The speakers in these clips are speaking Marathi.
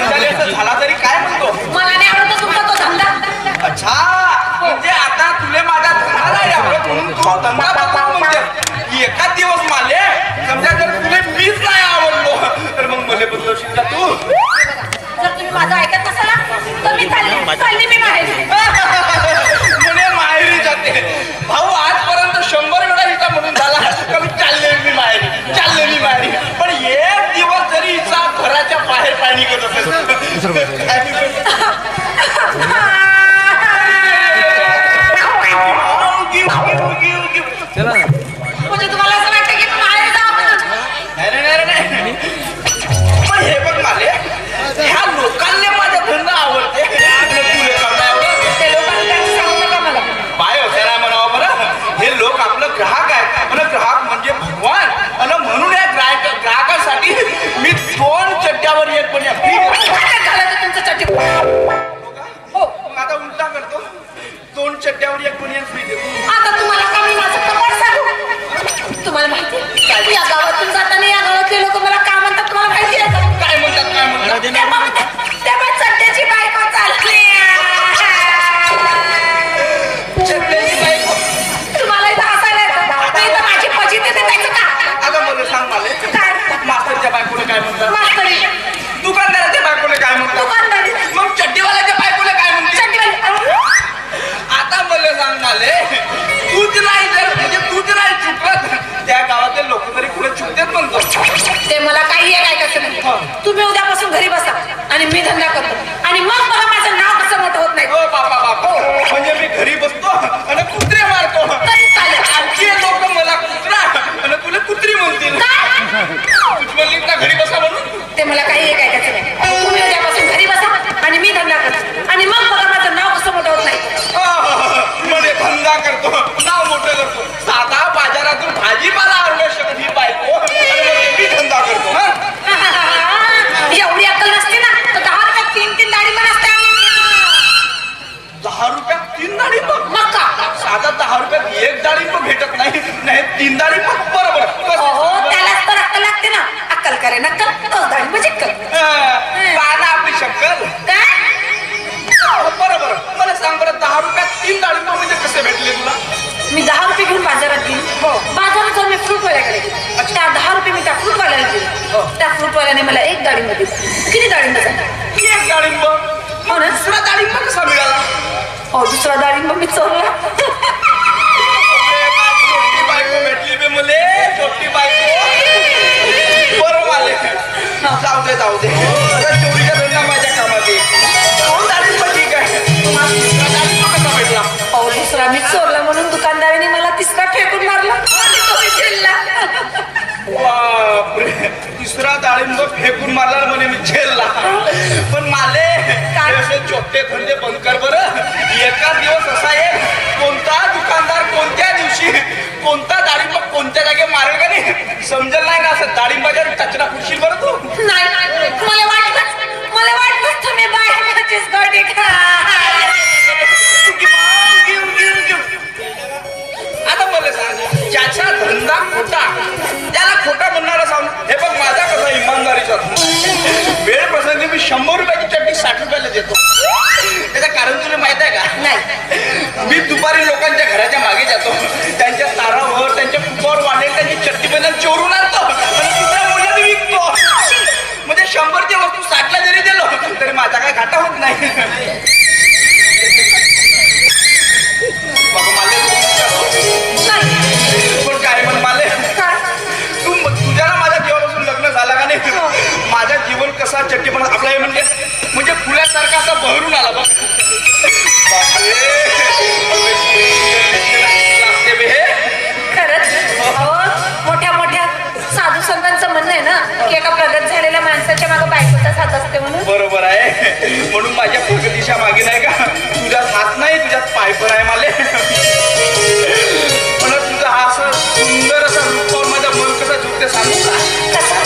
झाला तरी काय म्हणतो? मला नाही तुमचा तो धंदा. अच्छा म्हणजे आता तुले माझा झाला नाही म्हणून तू धंदा बघा म्हणजे एकाच दिवस माले समजा जर तुले मीच नाही आवडलो तर मग मला बदलू का तू? जर तुम्ही माझं ऐकत नसाल तर मी चालली मी बाहेर. पोराने मला एक डाळिंब दिला किती डाळिंब एक डाळिंब म्हणून दुसरा डाळिंब कसा मिळाला? हो दुसरा डाळिंब मी चोरला भेटली जाऊ दे जाऊ दे. हो. डाळिंबाच्या टचना खुशील बरं तू? नाही मला वाटलं मला वाटलं मला ज्याचा धंदा खोटा त्याला खोटा म्हणणारा सांग हे बघ माझा कसा इमानदारीचा वेळ प्रसंगी मी शंभर रुपयाची चटणी साठ रुपयाला देतो. त्याचं कारण तुला माहीत आहे का? नाही. मी दुपारी लोकांच्या घराच्या मागे जातो. त्या म्हणून माझ्या प्रगतीच्या मागे नाही का? तुझ्यात हात नाही तुझ्यात पाय पण आहे माले. म्हणत तुझा हा असं सुंदर असा रूप माझा मन कसा झुकते सांगू का?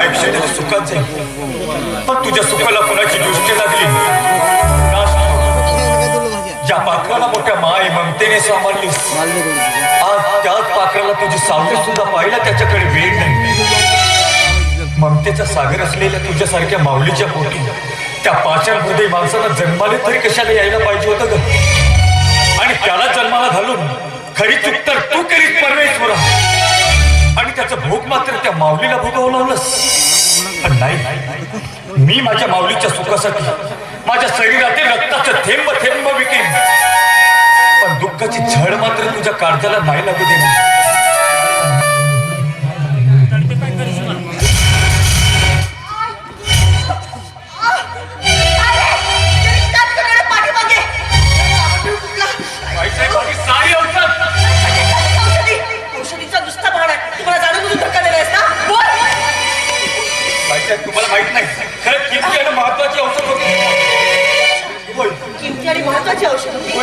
आयुष्याच्या सुखाचे पण तुझ्या सुखाला कुणाची दृष्टी लागली ज्या पाखराला मोठ्या माय ममतेने सांभाळलीस आज त्याच पाखराला तुझी सावली सुद्धा पाहिला त्याच्याकडे वेळ नाही. ममतेचा सागर असलेल्या तुझ्यासारख्या माऊलीच्या पोटी. त्या पाचार हृदय माणसाला जन्माले तरी कशाला यायला पाहिजे होतं ग आणि त्याला जन्माला घालून खरी चूक तर तू करीत परमेश्वरा. माऊलीला भोगावं लावलंस पण नाही. मी माझ्या माऊलीच्या सुखासाठी माझ्या शरीरातील रक्ताचं थेंब थेंब विकेन. पण दुःखाची झड मात्र तुझ्या काळजाला नाही लागू देणार.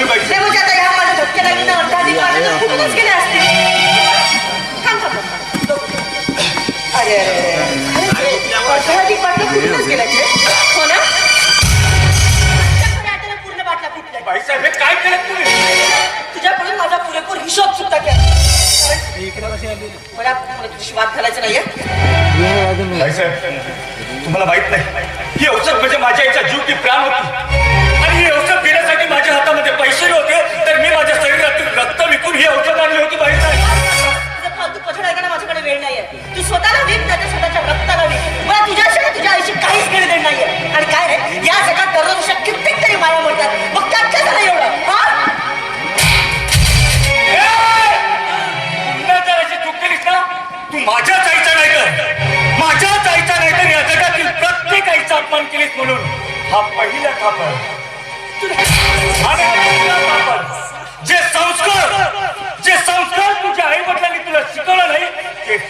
बाई. नाही म्हणजे आता ह्या माझ्या ना अर्धा अधिक वाटत तर फुटूनच गेले असते. थांब, थांब, थांब. अरे अरे अरे, अरे अर्धा अधिक बाटला फुटूनच गेल्याचे हो ना? तुझ्याकडे आता ना पूर्ण बाटला फुटला बाईसाहेब हे काय केलं तुम्ही? तुझ्याकडून माझा पुरेपूर हिशोब सुद्धा केला मला मला तुझी वाद घालायचं नाहीये. बाईसाहेब तुम्हाला माहीत नाही.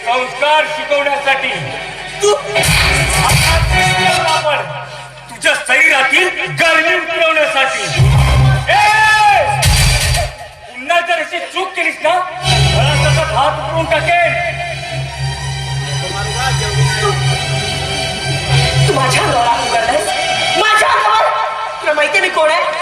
संस्कार शिकवण्यासाठी. तू खापर तुझ्या शरीरातील गरमी उतरवण्यासाठी! पुन्हा जर अशी चूक केलीस ना मला तसं हात उतरून टाकेन. तू माझ्या अंगावर हात माझ्या अंगावर? तुला माहितीये मी कोण आहे?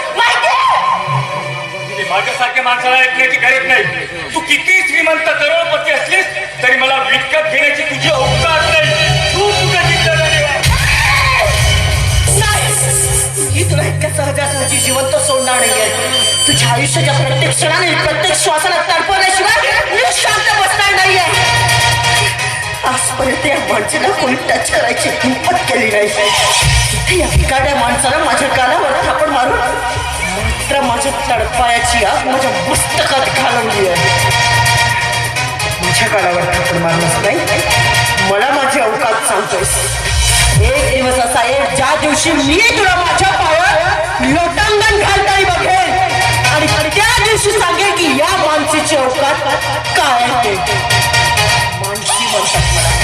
माझ्यासारख्या माणसाला ऐकण्याची गरज नाही. तू किती श्रीमंत करोडपती असलीस तरी मला विकत घेण्याची तुझी औकात नाही. तू तुझ्या ही तुला इतक्या सहजासहजी जिवंत सोडणार नाहीये. तुझ्या आयुष्याच्या प्रत्येक क्षणाने प्रत्येक श्वासाला तडपवण्याशिवाय मी शांत बसणार नाहीये. आजपर्यंत या माणसाला कोणी टच करायची हिंमत केली नाही. या गाड्या माणसाला माझ्या कानावर थापण मारून मात्र माझ्या तडपायाची आग माझ्या पुस्तकात घालवली आहे. आजच्या काळावर ठाकूर मारलास नाही मला माझी अवकाश सांगतोस एक दिवस असा आहे ज्या दिवशी मी तुला माझ्या पायात लोटांगण घालताही बघेल. आणि त्या दिवशी सांगेल की या माणसीची अवकाश काय आहे माणसी म्हणतात मला.